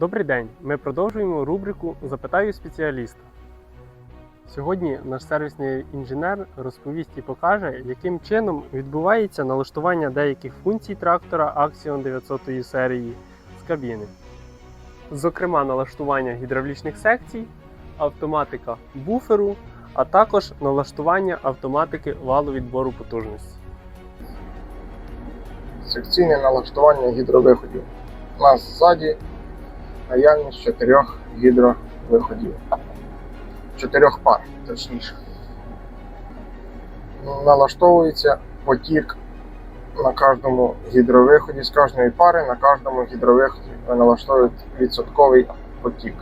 Добрий день! Ми продовжуємо рубрику Запитаю спеціаліста. Сьогодні наш сервісний інженер розповість і покаже, яким чином відбувається налаштування деяких функцій трактора Axion 900 серії з кабіни. Зокрема, налаштування гідравлічних секцій, автоматика буферу, а також налаштування автоматики валу відбору потужності. секційне налаштування гідровиходів. У нас ззаді наявність чотирьох гідровиходів. Чотирьох пар, точніше. Налаштовується потік на кожному гідровиході, з кожної пари на кожному гідровиході ви налаштовуєте відсотковий потік.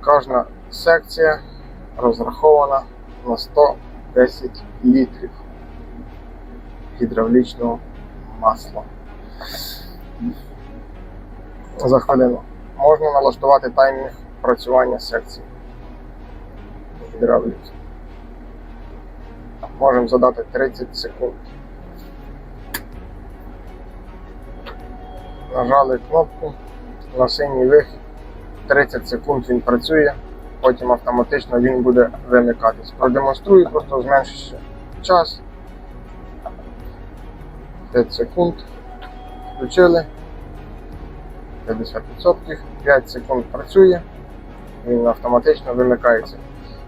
Кожна секція розрахована на 110 літрів гідравлічного масла. За хвилину. Можна налаштувати таймінг працювання секції гідравліки. Можемо задати 30 секунд. Нажали кнопку на синій вихід. 30 секунд він працює, потім автоматично він буде вимикатись. Продемонструю, просто зменшивши час. 5 секунд. Включили. 50%. 5 секунд працює. Він автоматично вимикається.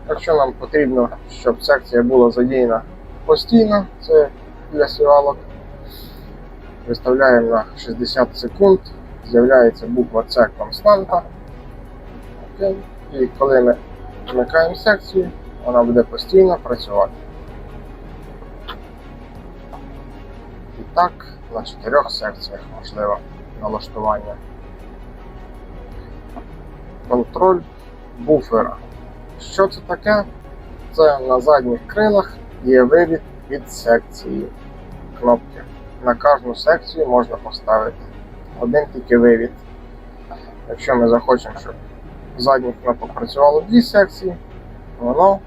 Якщо нам потрібно, щоб секція була задіяна постійно, це для сівалок, виставляємо на 60 секунд, з'являється буква С константа. І коли ми вмикаємо секцію, вона буде постійно працювати. І так на чотирьох секціях можливо налаштування. Контроль буфера. Що це таке? Це на задніх крилах є вивід від секції кнопки. На кожну секцію можна поставити один тільки вивід. Якщо ми захочемо, щоб задніх кнопок працювало дві секції, воно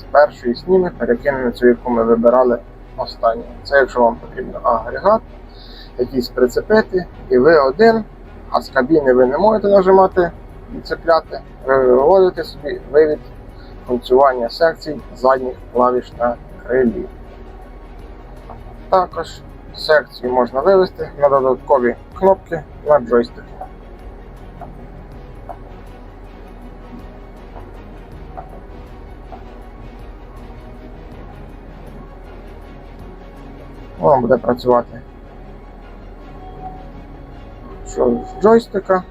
з першої сніми перекине на цю, яку ми вибирали останню. Це якщо вам потрібен агрегат, якийсь прицепити, і ви один, а з кабіни ви не можете нажимати і цепляти, ви виводите собі вивід функціонування секцій задніх клавіш на крилі. Також секцію можна вивести на додаткові кнопки на джойстику. Воно буде працювати. Що з джойстика.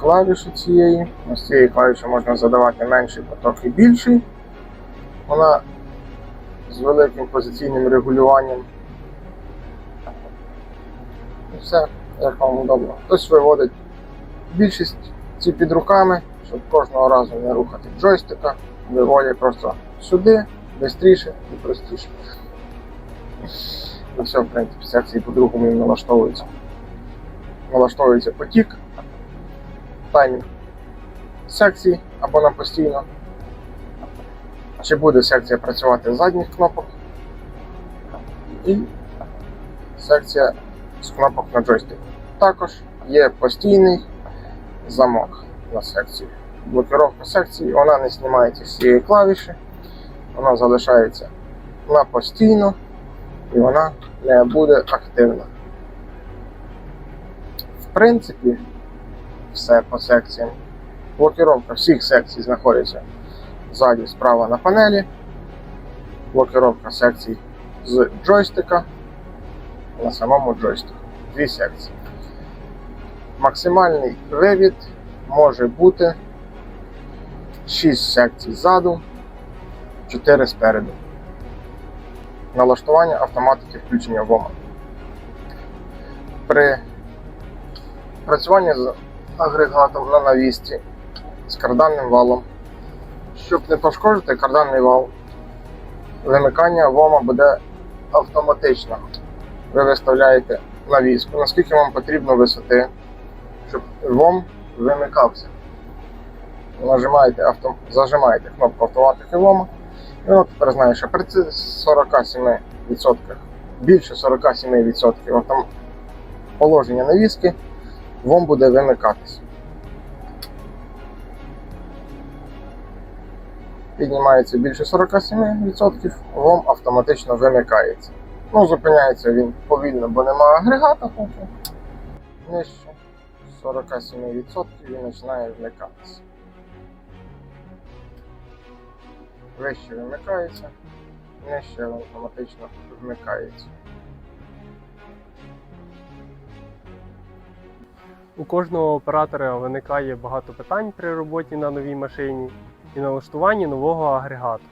Клавіші цієї. З цієї клавіші можна задавати менший поток і більший. Вона з великим позиційним регулюванням. І все, як вам удобно. Хтось виводить більшість ці під руками, щоб кожного разу не рухати джойстика, виводять просто сюди, швидше і простіше. І все, в принципі, секції по-другому їм налаштовуються. Налаштовується потік, таймінг секції або на постійно. Чи буде секція працювати з задніх кнопок і секція з кнопок на джойстику. Також є постійний замок на секції. Блокировка секції, вона не знімається з цієї клавіші, вона залишається на постійно і вона не буде активна. В принципі, все по секціям. Блокировка всіх секцій знаходиться ззаді справа на панелі. Блокировка секцій з джойстика на самому джойстику. Дві секції. Максимальний вивід може бути 6 секцій ззаду, 4 спереду. Налаштування автоматики включення ВОМа. При працюванні з агрегатом на навісті з карданним валом щоб не пошкодити карданний вал, вимикання ВОМа буде автоматично. Ви виставляєте навіску, наскільки вам потрібно висоти, щоб ВОМ вимикався. Нажимаєте авто... Зажимаєте кнопку автоматики ВОМа, і воно тепер знає, що при 47% більше 47% автом... положення навіски, ВОМ буде вимикатись. Піднімається більше 47%, ВОМ автоматично вимикається. Ну, зупиняється він повільно, бо нема агрегата поки. Нижче 47% він починає вмикатися. Вище вимикається, нижче автоматично вмикається. У кожного оператора виникає багато питань при роботі на новій машині і налаштуванні нового агрегату.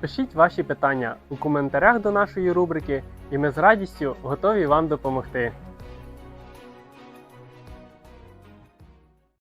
Пишіть ваші питання у коментарях до нашої рубрики, і ми з радістю готові вам допомогти.